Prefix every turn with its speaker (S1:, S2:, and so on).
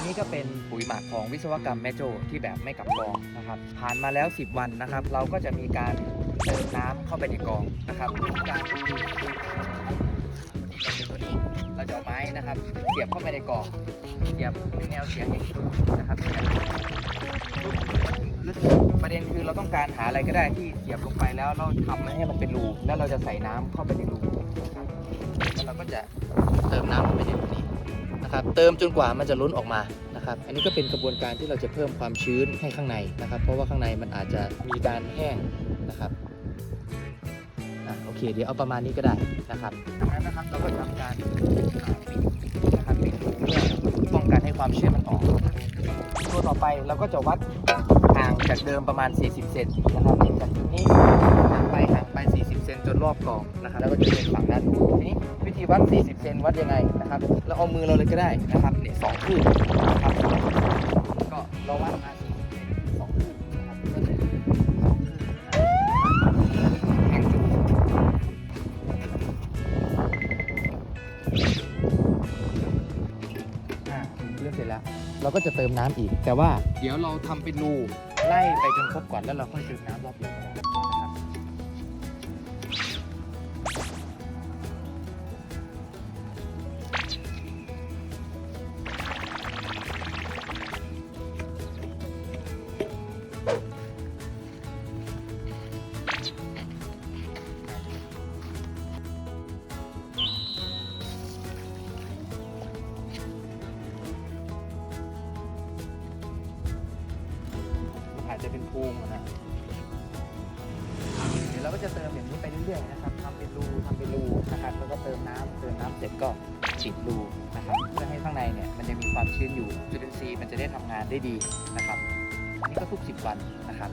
S1: ันนี้ก็เป็นปุ๋ยหมักของวิศวกรรมแม่โจ้ที่แบบไม่กลับกองนะครับ ผ่านมาแล้ว 10 วันนะครับ เราก็จะมีการเติมน้ำเข้าไปในกองนะครับการตัวนี้เราจะเอาไม้นะครับเสียบเข้าไปในกองเสียบเป็นแนวเสียงอย่างนี้นะครับประเด็นคือเราต้องการหาอะไรก็ได้ที่เสียบลงไปแล้วเราทำให้มันเป็นรูแล้วเราจะใส่น้ำเข้าไปในรูแล้วเราก็จะเติมน้ำเข้าไปใน นะครับเติมจนกว่ามันจะล้นออกมานะครับอันนี้ก็เป็นกระบวนการที่เราจะเพิ่มความชื้นให้ข้างในนะครับ เพราะว่าข้างในมันอาจจะมีการแห้งนะครับอะโอเคเดี๋ยวเอาประมาณนี้ก็ได้นะครับจากนั้นนะครับเราก็ทำการปิดนะครับปิดเพื่อป้องกันให้ความชื้นมันออกตัวต่อไปเราก็จะวัดางจากเดิมประมาณ 40 เซนนะครับจากจุดนี้ห่างไปห่างไป 40 เซนจนรอบกองนะครับแล้วก็จะเป็นฝั่งด้านนู้นทีนี้วิธีวัด 40 เซนวัดยังไงนะครับเราเอามือเราเลยก็ได้นะครับเนี่ยสองคืบนะครับก็เราวัด เรื่องเสร็จแล้ว เราก็จะเติมน้ำอีก แต่ว่าเดี๋ยวเราทำเป็นรูไล่ไปจนครบก่อนแล้วเราค่อยเติมน้ำรอบเดียวก็ได้นะครับมันอ จจะเป็นภูมินะเดี๋ยวเราก็จะเติมอย่างนี้ไปเรื่อยๆนะครับทำเป็นรูทำเป็นรูนะครับแล้วก็เติมน้ำเติมน้ำเสร็จก็ปิดรูนะครับเพื่อให้ข้างในเนี่ยมันยังมีความชื้นอยู่จุลินทรีย์มันจะได้ทำงานได้ดีนะครับอันนี้ก็ทุก 10 วันนะครับ